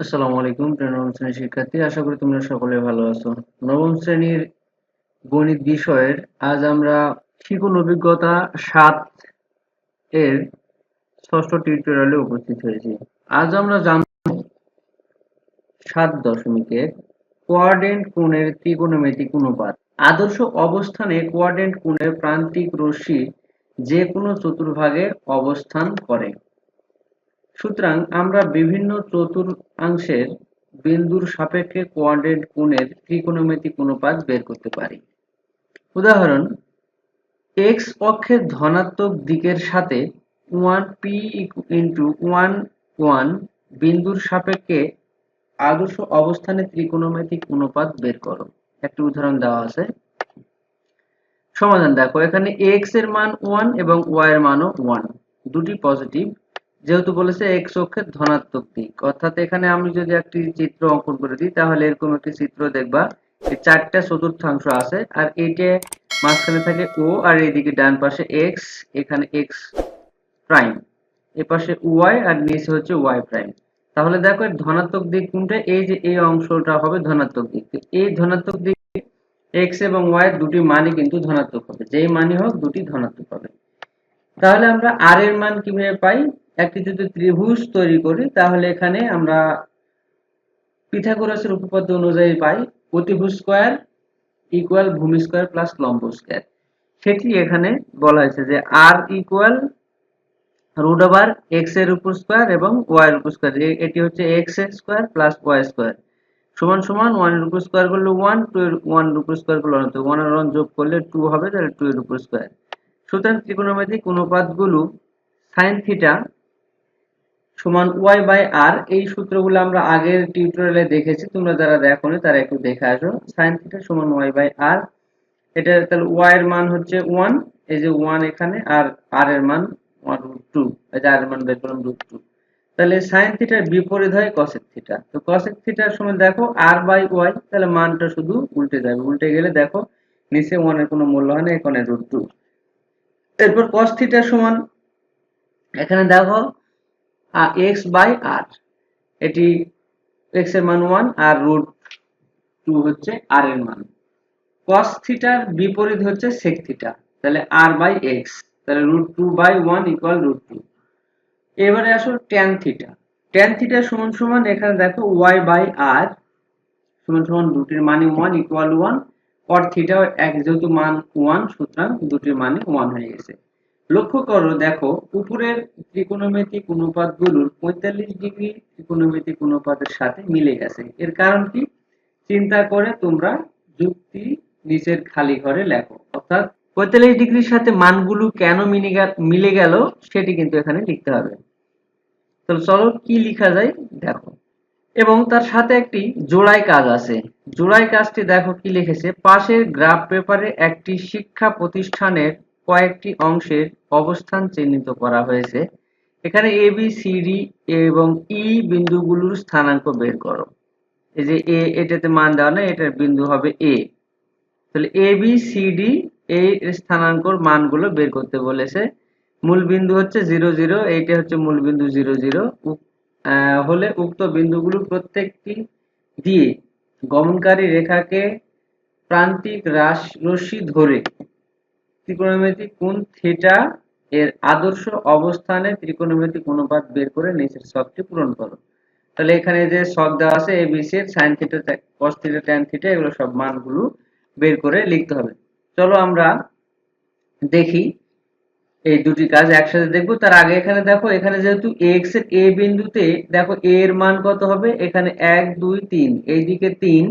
আসসালামু আলাইকুম নবম শ্রেণির শিক্ষার্থী। আশা করি তোমরা সকলে ভালো আছো। নবম শ্রেণির গণিত বিষয়ের আজ আমরা শিখন অভিজ্ঞতা সাত এর ষষ্ঠ টিউটোরিয়ালে উপস্থিত হয়েছি। আজ আমরা জানব সাত দশমিকে কোণের অনুপাত। আদর্শ অবস্থানে কোয়ার্ডেন্ট কোণের প্রান্তিক রশ্মি যে কোনো চতুর্ভাগে অবস্থান করে। সুতরাং আমরা বিভিন্ন চতুর্থাংশের বিন্দুর সাপেক্ষে কোয়াড্রেন্ট কোণের ত্রিকোণমিতিক অনুপাত বের করতে পারি। উদাহরণ এক্স অক্ষের ধনাত্মক দিকের সাথে one P into one one বিন্দুর সাপেক্ষে আদর্শ অবস্থানে ত্রিকোণমিতিক অনুপাত বের করো। একটি উদাহরণ দেওয়া আছে। সমাধান দেখো, এখানে এক্সের মান ওয়ান এবং ওয়াই এর মানও ওয়ান দুটি পজিটিভ যেহেতু বলেছে এক্স অক্ষের ধনাত্মক দিক, অর্থাৎ এখানে আমি যদি একটি চিত্র অঙ্কন করে দিই, তাহলে এরকম একটি চিত্র দেখবা চারটা চতুর্থাংশ আছে আর এইটা মাঝখানে থাকে ও আর এইদিকে ডান পাশে এক্স এখানে এক্স প্রাইম এ পাশে ওয়াই আর নিচে হচ্ছে ওয়াই প্রাইম তাহলে দেখো ধনাত্মক দিক কোনটা? এই যে এই অংশটা হবে ধনাত্মক দিক। এই ধনাত্মক দিক এক্স এবং ওয়াই দুটি মানই কিন্তু ধনাত্মক হবে। যেই মানই হোক দুটি ধনাত্মক হবে। তাহলে আমরা আর এর মান কীভাবে পাই? একটি যদি ত্রিভুজ তৈরি করি, তাহলে এখানে আমরা পিথাগোরাসের উপপাদ্য অনুযায়ী পাই অতিভুজ স্কয়ার ইকুয়াল ভূমি স্কোয়ার প্লাস লম্ব স্কয়ার। সেটি এখানে বলা হয়েছে যে আর ইকুয়াল রুট ওভার এক্সের উপর স্কোয়ার এবং ওয়াই এর উপর স্কয়ার। এটি হচ্ছে এক্সের স্কোয়ার প্লাস ওয়াই স্কোয়ার। সমান সমান ওয়ানের উপর স্কয়ার করলে ওয়ান টু এর ওয়ানের উপর স্কয়ার করলে ওয়ান আর ওয়ান যোগ করলে টু হবে, তাহলে টু এর উপর স্কোয়ার। সুতরাং ত্রিকোণমিতিক অনুপাতগুলো সাইন থিটা সমান ওয়াই বাই আর এই সূত্রগুলো আমরা আগের টিউটোরিয়ালে দেখেছি, তোমরা যারা দেখোনি তারা একটু দেখে আসো। সাইন থিটা সমান ওয়াই বাই আর এটা তাহলে ওয়াই এর মান হচ্ছে ওয়ান এই যে ওয়ান এখানে, আর আর এর মান ওয়ান রুট টু এই যে আর এর মান বের করলাম রুট টু তাহলে সাইন থিটার বিপরীত হয় কসেক থিটা তো কসেক থিটার সময় দেখো আর বাই ওয়াই তাহলে মানটা শুধু উল্টে যাবে। উল্টে গেলে দেখো, নিচে ওয়ানের কোনো মূল্য হয় না, এখানে রুট টু এরপর কস থিটা সমান, এখানে দেখো এক্স বাই আর এটি এক্সের মান ওয়ান আর রুট টু হচ্ছে আর এর মান। কস থিটার বিপরীত হচ্ছে সেক থিটা তাহলে আর বাই এক্স তাহলে root two by one equal root two এবারে আসো ট্যান থিটা ট্যান থিটা সমান সমান এখানে দেখো ওয়াই বাই আর সমান সমান দুটির মানে one equal one cot theta এক যেহেতু মান ওয়ান সুতরাং দুটির মানে ওয়ান হয়ে গেছে। লক্ষ্য করো, দেখো, উপরের ত্রিকোণমিতিক অনুপাতগুলোর পঁয়তাল্লিশ ডিগ্রি ত্রিকোণমিতিক অনুপাতের সাথে মিলে গেছে। এর কারণ কি? চিন্তা করে তোমরা যুক্তি নিচের খালি ঘরে লেখো। অর্থাৎ পঁয়তাল্লিশ ডিগ্রির সাথে মানগুলো কেন মিলে গেল সেটি কিন্তু এখানে লিখতে হবে। তাহলে চলো কি লিখা যায়? দেখো। এবং তার সাথে একটি জোড়াই কাজ আছে। জোড়াই কাজটি দেখো কি লিখেছে? পাশের গ্রাফ পেপারে একটি শিক্ষা প্রতিষ্ঠানের কয়েকটি অংশের অবস্থান চিহ্নিত করা হয়েছে। এখানে এ বি সি ডি এবং ই বিন্দুগুলোর স্থানাঙ্ক বের করো। এই যে এ এটাতে মান দেওয়া না এটার বিন্দু হবে এ তাহলে এ বি সি ডি এই স্থানাঙ্কর মানগুলো বের করতে বলেছে। মূল বিন্দু হচ্ছে জিরো জিরো, এইটা হচ্ছে মূল বিন্দু জিরো জিরো। হলে উক্ত বিন্দুগুলো প্রত্যেকটি দিয়ে গমনকারী রেখাকে প্রান্তিক রাশ রশ্মি ধরে ত্রিকোণমিতিক কোণ থিটা এর আদর্শ অবস্থানে ত্রিকোণমিতিক অনুপাত বের করে নিচের ছকটি পূরণ করো। তাহলে এখানে যে ছক দেওয়া আছে এবিসি এর sine theta cos theta tan theta এগুলো সব মানগুলো বের করে লিখতে হবে। চলো আমরা দেখি এই দুটি কাজ একসাথে দেখব। তার আগে এখানে দেখো, এখানে যেহেতু এক্সের এ বিন্দুতে, দেখো এ এর মান কত হবে? এখানে এক, দুই, তিন। এইদিকে তিন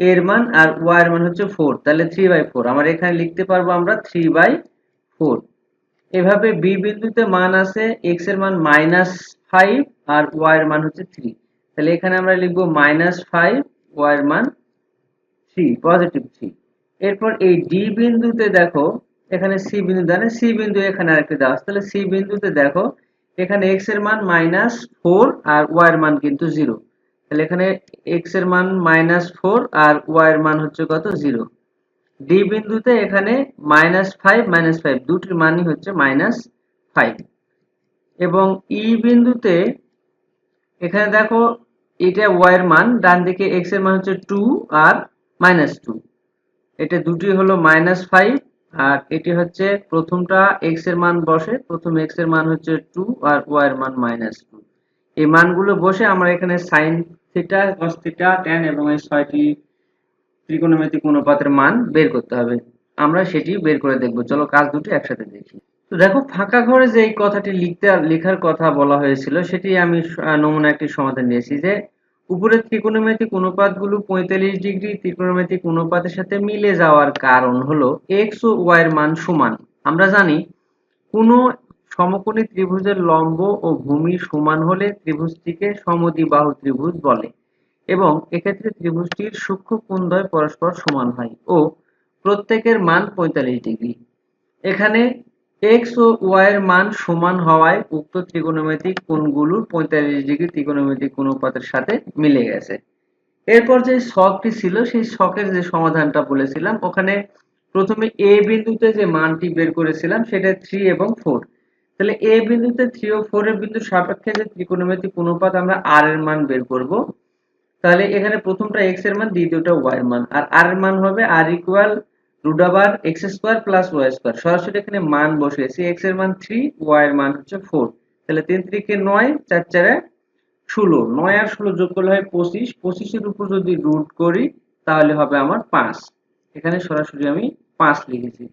এর মান আর ওয়াই এর মান হচ্ছে ফোর তাহলে থ্রি বাই ফোর আমার এখানে লিখতে পারব আমরা থ্রি বাই ফোর এভাবে বি বিন্দুতে মান আছে এক্সের মান মাইনাস ফাইভ আর ওয়াই এর মান হচ্ছে থ্রি তাহলে এখানে আমরা লিখব মাইনাস ফাইভ ওয়াই এর মান থ্রি পজিটিভ থ্রি এরপর এই ডি বিন্দুতে দেখো, এখানে সি বিন্দু দেয় সি বিন্দু এখানে আরেকটি দেওয়া আছে। তাহলে সি বিন্দুতে দেখো, এখানে এক্সের মান মাইনাস ফোর আর ওয়াই এর মান কিন্তু জিরো তাহলে এখানে এক্সের মান মাইনাস ফোর আর ওয়াই এর মান হচ্ছে কত? জিরো ডি বিন্দুতে এখানে মাইনাস ফাইভ মাইনাস ফাইভ দুটির মানই হচ্ছে মাইনাস ফাইভ এবং ই বিন্দুতে এখানে দেখো, এটা ওয়াই এর মান, ডান দিকে এক্সের মান হচ্ছে টু আর মাইনাস টু এটা দুটি হলো মাইনাস ফাইভ আর এটি হচ্ছে প্রথমটা এক্সের মান বসে, প্রথম এক্সের মান হচ্ছে টু আর ওয়াই এর মান মাইনাস টু এই মানগুলো বসে আমরা এখানে sine theta cos theta tan এবং এই ছয়টি ত্রিকোণমিতিক অনুপাতের মান বের করতে হবে। আমরা সেটি বের করে দেখব। চলো কাজ দুটো একসাথে দেখি। তো দেখো, ফাঁকা ঘরে যে এই কথাটি লিখতে, লেখার কথা বলা হয়েছিল, সেটি আমি নমুনা একটি সমাধান দিয়েছি যে উপরের ত্রিকোণমিতিক অনুপাতগুলো পঁয়তাল্লিশ ডিগ্রি ত্রিকোণমিতিক অনুপাতের সাথে মিলে যাওয়ার কারণ হলো এক্স ও ওয়াই এর মান সমান। আমরা জানি কোনো সমকোণী ত্রিভুজের লম্ব ও ভূমি সমান হলে ত্রিভুজটিকে সমদ্বিবাহু ত্রিভুজ বলে এবং এক্ষেত্রে ত্রিভুজটির সূক্ষ্ম কোণদ্বয় পরস্পর সমান হয় ও প্রত্যেকের মান পঁয়তাল্লিশ ডিগ্রি। এখানে এক্স ও ওয়াই এর মান সমান হওয়ায় উক্ত ত্রিকোণমিতিক কোণগুলোর পঁয়তাল্লিশ ডিগ্রি ত্রিকোণমিতিক অনুপাতের সাথে মিলে গেছে। এরপর যে শখটি ছিল, সেই শখের যে সমাধানটা বলেছিলাম, ওখানে প্রথমে এ বিন্দুতে যে মানটি বের করেছিলাম, সেটা থ্রি এবং ফোর তাহলে এ বিন্দুতে থ্রি ও ফোর এর বিন্দুর সাপেক্ষে যে ত্রিকোণমিতিক অনুপাত আমরা আর এর মান বের করব, তাহলে এখানে প্রথমটা এক্সের মান, দ্বিতীয়টা ওয়াই এর মান, আর আর এর মান হবে R equal root over X square plus Y square সরাসরি এখানে মান বসিয়েছি এক্সের মান থ্রি ওয়াই এর মান হচ্ছে ফোর তাহলে তিন তিরিকে নয়, চার চারে ষোলো। নয় আর ষোলো যোগ করলে হয় পঁচিশ। পঁচিশের উপর যদি রুট করি, তাহলে হবে আমার পাঁচ। এখানে সরাসরি আমি পাঁচ লিখেছি।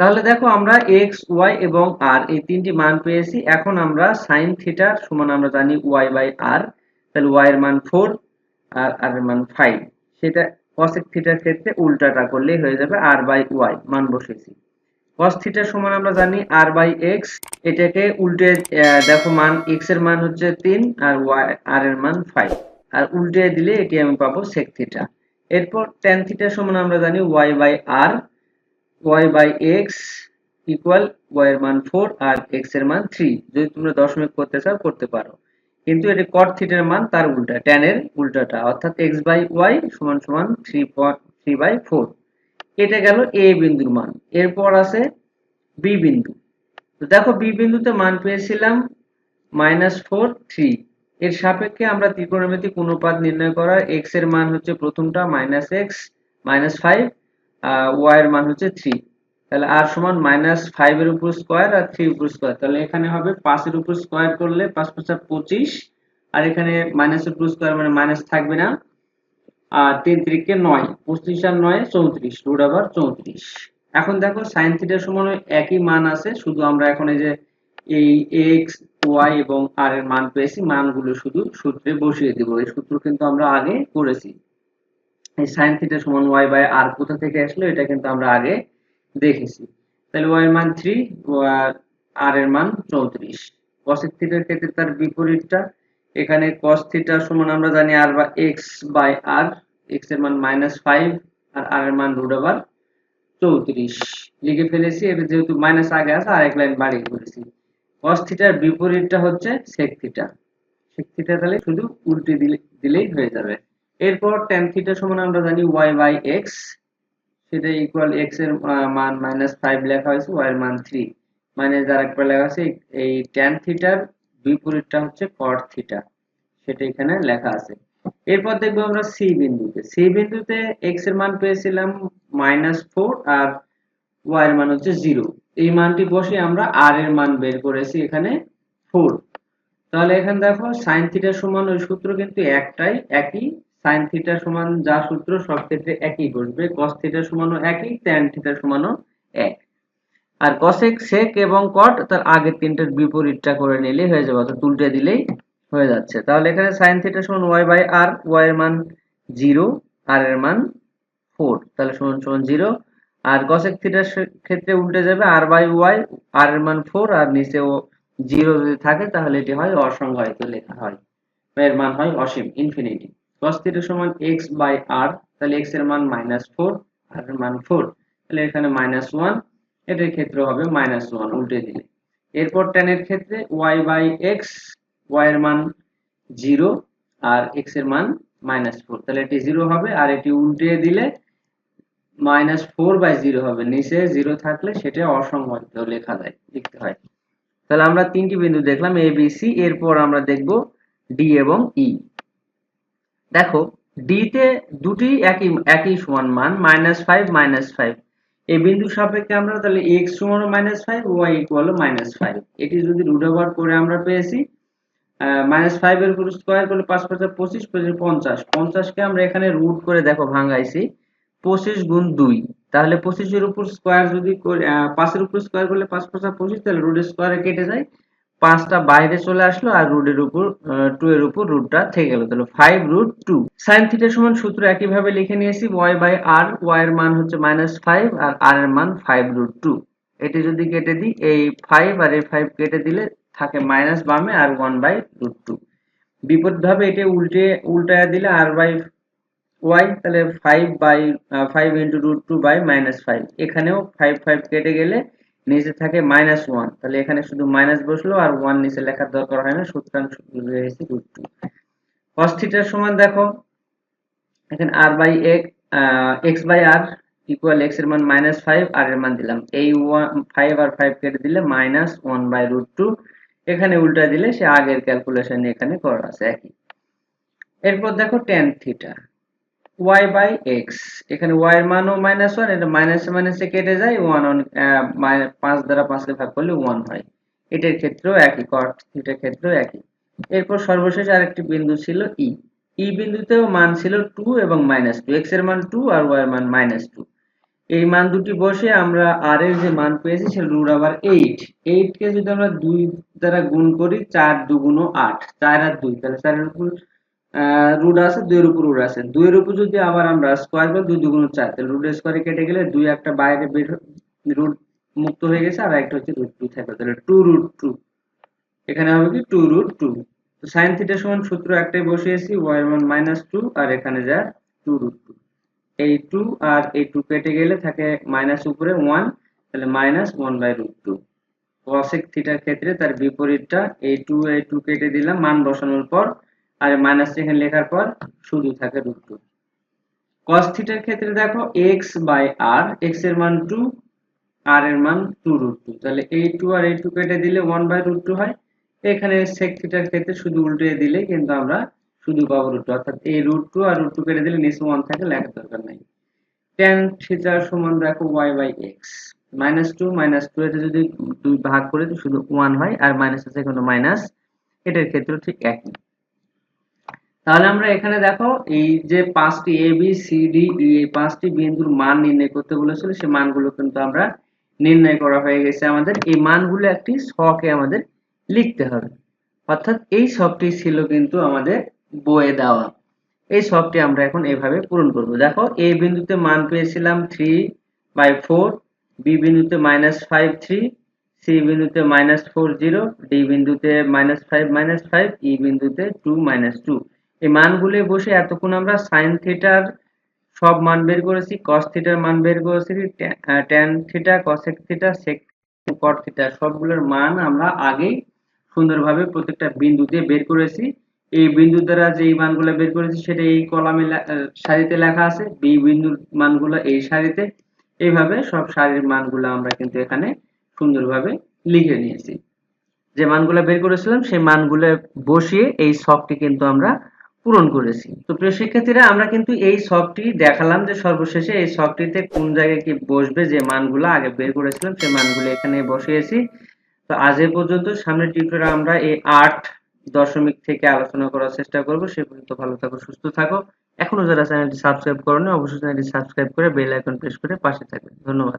তাহলে দেখো আমরা এক্স ওয়াই এবং আর এই তিনটি মান পেয়েছি। এখন আমরা সাইন থিটার সমান আমরা জানি ওয়াই বাই আর তাহলে ওয়াই এর মান ফোর আর আর এর মান ফাইভ সেটা cosec থিটার ক্ষেত্রে উল্টাটা করলেই হয়ে যাবে আর বাই ওয়াই মান বসেছি cos থিটার সমান আমরা জানি আর বাই এক্স এটাকে উল্টে দেখো মান এক্সের মান হচ্ছে তিন, আর ওয়াই আর এর মান ফাইভ আর উল্টে দিলে এটি আমি পাবো sec থিটা এরপর tan থিটার সমান আমরা জানি Y by R Y by X equal Y এর মান ফোর আর এক্সের মান থ্রি যদি তোমরা দশমিক করতে চাও, করতে পারো। কিন্তু এটি cot থিটার মান তার উল্টা, tan এর উল্টাটা। অর্থাৎ x বাই ওয়াই সমান সমান থ্রি থ্রি বাই ফোর এটা গেল a বিন্দুর মান। এরপর আছে b বিন্দু। তো দেখো b বিন্দুতে মান পেয়েছিলাম মাইনাস ফোর থ্রি এর সাপেক্ষে আমরা ত্রিকোণমিতিক অনুপাত নির্ণয় করার x এর মান হচ্ছে প্রথমটা minus X minus five Y এর মান হচ্ছে থ্রি তাহলে আর সমান মাইনাস ফাইভ এর উপর স্কোয়ার আর থ্রি উপর স্কোয়ার তাহলে এখানে হবে পাঁচের উপর স্কোয়ার করলে পাঁচ পাঁচা পঁচিশ। আর এখানে মাইনাস এর উপর স্কোয়ার মানে মাইনাস থাকবে না। আর তিন তিরিকে নয়, পঁচিশ আর নয়, চৌত্রিশ রুট আবার চৌত্রিশ। এখন দেখো সাইন থিটার সমান একই মান আছে, শুধু আমরা এখন এই যে এই এক্স ওয়াই এবং আর এর মান পেয়েছি, মানগুলো শুধু সূত্রে বসিয়ে দিব। এই সূত্র কিন্তু আমরা আগে করেছি। সাইন থিটা সমান ওয়াই বাই আর কোথা থেকে আসলো, এটা কিন্তু আমরা আগে দেখেছি। তাহলে ওয়াই এর মান থ্রি আর এর মান চৌত্রিশ। কসেক থিটার ক্ষেত্রে তার বিপরীতটা, এখানে cos থিটা সমান আমরা জানি আর বা এক্স বাই আর এক্সের মান মাইনাস ফাইভ আর আর এর মান রুট ওভার চৌত্রিশ। লিখে ফেলেছি এটা যেহেতু মাইনাস আগে আছে আর এক লাইন বাড়িয়ে করেছি। cos থিটার বিপরীতটা হচ্ছে sec থিটা sec থিটা তাহলে শুধু উল্টে দিলে, দিলেই হয়ে যাবে। এরপর tan থিটা সমান আমরা জানি y বাই x, সেটা ইকুয়াল x এর মান মাইনাস ফাইভ লেখা হয়েছে, y এর মান থ্রি মাইনাস আর একটা লেখা আছে, এই tan থিটার বিপরীতটা হচ্ছে cot থিটা সেটা এখানে লেখা আছে। এরপর দেখব আমরা সি বিন্দুতে। সি বিন্দুতে x এর মান পেয়েছিলাম মাইনাস ফোর আর y এর মান হচ্ছে জিরো এই মানটি বসে আমরা r এর মান বের করেছি এখানে ফোর তাহলে এখানে দেখো সাইন থিটা সমান ওই সূত্র কিন্তু একটাই, একই সাইন থিটা সমান যা সূত্র সব ক্ষেত্রে একই বসবে cos থিটা সমানও একই, tan থিটা সমানও এক। আর cosec sec এবং cot তার আগের তিনটার বিপরীতটা করে নিলেই হয়ে যাবে, অর্থাৎ উল্টে দিলেই হয়ে যাচ্ছে। তাহলে এখানে সাইন থিটা সমান y বাই r, y এর মান জিরো r এর মান ফোর তাহলে সমান সমান জিরো আর cosec থিটার ক্ষেত্রে উল্টে যাবে r বাই y, r এর মান ফোর আর নিচেও জিরো যদি থাকে তাহলে এটি হয় অসংজ্ঞায়িত লেখা হয়। এর মান হয় অসীম ইনফিনিটি cos থিটা সমান x বাই r, তাহলে x এর মান মাইনাস ফোর আর এর মান ফোর তাহলে এখানে মাইনাস ওয়ান এটার ক্ষেত্রে হবে মাইনাস ওয়ান উল্টে দিলে। এরপর এর ক্ষেত্রে y বাই x, y এর মান জিরো আর x এর মান মাইনাস ফোর তাহলে এটি জিরো হবে, আর এটি উল্টে দিলে মাইনাস ফোর বাই জিরো হবে। নিচে জিরো থাকলে সেটা অসংজ্ঞায়িত লেখা যায়, লিখতে হয়। তাহলে আমরা তিনটি বিন্দু দেখলাম এ বি সি এরপর আমরা দেখব ডি এবং ই দেখো ডি তে দুটি একই একই সমান মান মাইনাস ফাইভ মাইনাস ফাইভ এই বিন্দু সাপেক্ষে আমরা তাহলে এক্স সমান minus five Y equal minus five এটি যদি রুট ওভার করে আমরা পেয়েছি মাইনাস ফাইভ এর উপর স্কোয়ার করলে পাঁচ পাঁচ পঁচিশ পঁচিশ পঞ্চাশ। পঞ্চাশকে আমরা এখানে রুট করে দেখো ভাঙাইছি, পঁচিশ গুণ দুই। তাহলে পঁচিশের উপর স্কোয়ার যদি পাঁচের উপর স্কোয়ার করলে পাঁচ পাঁচ পঁচিশ, তাহলে রুটের স্কোয়ারে কেটে যায় পাঁচটা বাইরে চলে আসলো আর রুটের উপর টু এর উপর রুটটা থেকে গেল। তাহলে five root two sine theta সমান সূত্র একইভাবে লিখে নিয়েছি ওয়াই বাই আর ওয়াই এর মান হচ্ছে মাইনাস ফাইভ আর আর এর মান ফাইভ রুট টু এটি যদি কেটে দিই, এই ফাইভ আর এই ফাইভ কেটে দিলে থাকে মাইনাস বামে আর ওয়ান বাই রুট টু বিপরীত ভাবে এটা উল্টে, উল্টায় দিলে আর বাই ওয়াই তাহলে five by five into root two by minus five এখানেও ফাইভ ফাইভ কেটে গেলে নিচে থাকে মাইনাস ওয়ান তাহলে এখানে শুধু মাইনাস বসল আর ওয়ান নিচে লেখার দরকার হয় না, সুতরাং রয়েছে রুট টু থিটার সমান দেখো, এখানে R by X by R equal এক্সের মান মাইনাস ফাইভ আর এর মান দিলাম। এই ওয়ান ফাইভ আর ফাইভ কেটে দিলে minus one by root two এখানে উল্টা দিলে সে আগের ক্যালকুলেশন এখানে করা আছে, একই। এরপর দেখো tan theta Y by X এখানে ওয়াই এর মানও মাইনাস ওয়ান মাইনাস মাইনাসে কেটে যায় ওয়ান পাঁচ দ্বারা পাঁচকে ভাগ করলে ওয়ান হয়। এটার ক্ষেত্রেও একই কট থিটার ক্ষেত্রেও একই। এরপর সর্বশেষ আরেকটি বিন্দু ছিল ই ই বিন্দুতেও মান ছিল টু এবং মাইনাস টু এক্সের মান টু আর ওয়াই এর মান মাইনাস টু এই মান দুটি বসে আমরা আর এর যে মান পেয়েছি সেটা রুট আবার এইট এইট কে যদি আমরা দুই দ্বারা গুণ করি, চার দুগুণ আট। চার আর দুই, তাহলে চারের উপর রুট আছে, দুইয়ের উপর রুট আছে। দুইয়ের উপর যদি আবার আমরা স্কোয়ার করি, দুই দুগুণ চার, তাহলে রুট স্কোয়ারে কেটে গেলে দুই একটা বাইরে বের রুট মুক্ত হয়ে গেছে, আর একটা হচ্ছে রুট টু থাকবে। তাহলে টু রুট টু এখানে হবে কি? টু রুট টু তো সাইন থিটা সমান সূত্র একটাই বসিয়েছি ওয়াই এর মান মাইনাস টু আর এখানে যা টু রুট টু এই টু আর এই টু কেটে গেলে থাকে মাইনাস উপরে ওয়ান তাহলে minus one by root two cosec থিটার ক্ষেত্রে তার বিপরীতটা, এই টু এই টু কেটে দিলাম, মান বসানোর পর আর মাইনাস এখানে লেখার পর শুধু থাকে রুট টু কস থিটার ক্ষেত্রে দেখো এক্স বাই আর এক্সের মান টু আর এর মান টু রুট টু তাহলে এই টু আর এই টু কেটে দিলে ওয়ান বাই রুট টু হয়। এখানে সেক থিটার ক্ষেত্রে শুধু উল্টে দিলে কিন্তু আমরা শুধু পাবো রুট টু অর্থাৎ এই রুট টু আর রুট টু কেটে দিলে নিচে ওয়ান থাকে, লেখার দরকার নাই। টেন থিটার সমান দেখো Y by X minus two minus two এতে যদি দুই ভাগ করে দিই, শুধু ওয়ান হয়, আর মাইনাস আছে কিন্তু মাইনাস এটার ক্ষেত্রে ঠিক একই। তাহলে আমরা এখানে দেখো, এই যে পাঁচটি A B C D E এই পাঁচটি বিন্দুর মান নির্ণয় করতে বলেছিল সেই মানগুলো কিন্তু আমরা নির্ণয় করা হয়ে গেছে আমাদের। এই মানগুলো একটি ছকে আমাদের লিখতে হবে। অর্থাৎ এই সবটি ছিল কিন্তু আমাদের বইয়ে দেওয়া। এই সবটি আমরা এখন এভাবে পূরণ করব। দেখো এ বিন্দুতে মান পেয়েছিলাম থ্রি বাই ফোর বি বিন্দুতে মাইনাস ফাইভ থ্রি সি বিন্দুতে মাইনাস ফোর জিরো ডি বিন্দুতে minus five minus five E বিন্দুতে টু মাইনাস টু এই মানগুলো বসে এতক্ষণ আমরা সাইন থিটার সব মান বের করেছি কস থিটার মান বের করেছি tan theta cosec theta sec cot theta সবগুলোর মান আমরা আগেই সুন্দরভাবে প্রত্যেকটা বিন্দুতে বের করেছি। এই বিন্দু দ্বারা যে মানগুলো বের করেছি সেটা এই কলামে সারিতে লেখা আছে, বি বিন্দুর মানগুলো এই সারিতে। এইভাবে সব সারির মানগুলো আমরা কিন্তু এখানে সুন্দরভাবে লিখে নিয়েছি। যে মানগুলো বের করেছিলাম, সেই মানগুলো বসিয়ে এই সবটি কিন্তু আমরা পূরণ করেছি। তো প্রিয় শিক্ষার্থীরা, আমরা কিন্তু এই সবটি দেখালাম যে সর্বশেষে এই সবটিতে কোন জায়গায় কি বসবে, যে মানগুলো আগে বের করেছিলাম, সেই মানগুলো এখানে বসিয়েছি। তো আজ এ পর্যন্ত সামনের টিউটোরে আমরা এই আট দশমিক থেকে আলোচনা করার চেষ্টা করব। সে পর্যন্ত ভালো থাকো, সুস্থ থাকো। এখনও যারা চ্যানেলটি সাবস্ক্রাইব করোনি, অবশ্যই চ্যানেলটি সাবস্ক্রাইব করে বেল আইকন প্রেস করে পাশে থাকবে। ধন্যবাদ।